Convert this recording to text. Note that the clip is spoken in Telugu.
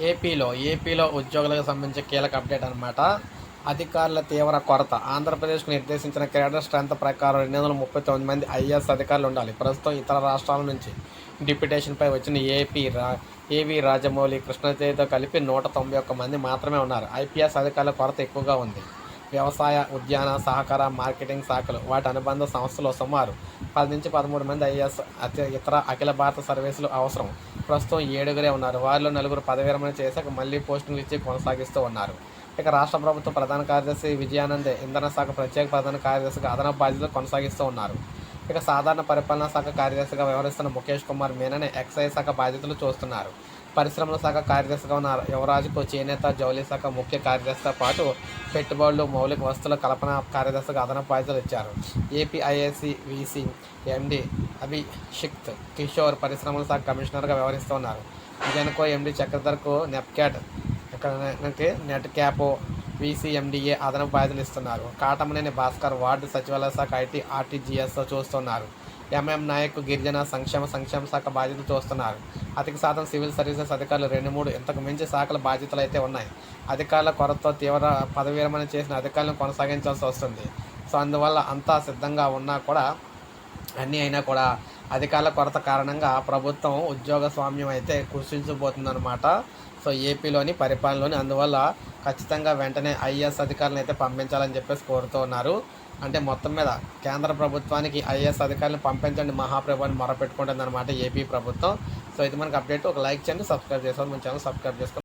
ఏపీలో ఏపీలో ఉద్యోగులకు సంబంధించి కీలక అప్డేట్ అనమాట అధికారుల తీవ్ర కొరత. ఆంధ్రప్రదేశ్కు నిర్దేశించిన క్యాడర్ స్ట్రెంత్ ప్రకారం రెండు వందల ముప్పై తొమ్మిది మంది ఐఏఎస్ అధికారులు ఉండాలి. ప్రస్తుతం ఇతర రాష్ట్రాల నుంచి డిప్యుటేషన్పై వచ్చిన ఏపీ రా ఏవి రాజమౌళి కృష్ణతేజతో కలిపి నూట తొంభై ఒక్క మంది మాత్రమే ఉన్నారు. ఐపీఎస్ అధికారుల కొరత ఎక్కువగా ఉంది. వ్యవసాయ ఉద్యాన సహకార మార్కెటింగ్ శాఖలు వాటి అనుబంధ సంస్థలు సుమారు పది నుంచి పదమూడు మంది ఐఎస్ అతి ఇతర అఖిల భారత సర్వీసులు అవసరం. ప్రస్తుతం ఏడుగురే ఉన్నారు. వారిలో నలుగురు పదవి చేశాక మళ్ళీ పోస్టులు ఇచ్చి కొనసాగిస్తూ ఉన్నారు. ఇక రాష్ట్ర ప్రభుత్వ ప్రధాన కార్యదర్శి విజయానందే ఇంధన శాఖ ప్రత్యేక ప్రధాన కార్యదర్శిగా అదనపు బాధ్యతలు కొనసాగిస్తూ ఉన్నారు. ఇక సాధారణ పరిపాలనా శాఖ కార్యదర్శిగా వ్యవహరిస్తున్న ముఖేష్ కుమార్ మీననే ఎక్సైజ్ శాఖ బాధ్యతలు చూస్తున్నారు. పరిశ్రమల శాఖ కార్యదర్శిగా ఉన్న యువరాజుకు చేనేత జౌలి శాఖ ముఖ్య కార్యదర్శితో పాటు పెట్టుబడులు మౌలిక వస్తువుల కల్పన కార్యదర్శిగా అదనపు బాధ్యతలు ఇచ్చారు. AP VC VC MD Abhishikt Kishore పరిశ్రమల శాఖ కమిషనర్గా వ్యవహరిస్తున్నారు జనకో ఎండి చక్రధర్కు నెప్క్యాట్ ఇక్కడ నెట్ క్యాప్ వీసీఎండిఏ అదనపు బాధ్యతలు ఇస్తున్నారు. కాటమనేని భాస్కర్ వార్డు సచివాలయ శాఖ ఐటీ ఆర్టీజీఎస్ చూస్తున్నారు. ఎంఎం నాయక్ గిరిజన సంక్షేమ సంక్షేమ శాఖ బాధ్యతలు చూస్తున్నారు. అధిక శాతం సివిల్ సర్వీసెస్ అధికారులు రెండు మూడు ఇంతకు మించి శాఖల బాధ్యతలు అయితే ఉన్నాయి. అధికారుల కొరతతో తీవ్ర పదవి విరమణ చేసిన అధికారులను కొనసాగించాల్సి వస్తుంది. సో అందువల్ల అంతా సిద్ధంగా ఉన్నా కూడా అన్నీ అయినా కూడా అధికారుల కొరత కారణంగా ప్రభుత్వం ఉద్యోగ స్వామ్యం అయితే కృషించబోతుందన్నమాట సో ఏపీలోని పరిపాలనలోని అందువల్ల ఖచ్చితంగా వెంటనే ఐఏఎస్ అధికారులను అయితే పంపించాలని చెప్పేసి కోరుతూ ఉన్నారు. అంటే మొత్తం మీద కేంద్ర ప్రభుత్వానికి ఐఏఎస్ అధికారులను పంపించండి మహాప్రభాన్ని అని మొరపెట్టుకుంటుంది అనమాట ఏపీ ప్రభుత్వం. సో ఇది మనకు అప్డేట్. ఒక లైక్ చేయండి సబ్స్క్రైబ్ చేసుకోండి. మన ఛానల్ సబ్స్క్రైబ్ చేసుకోండి.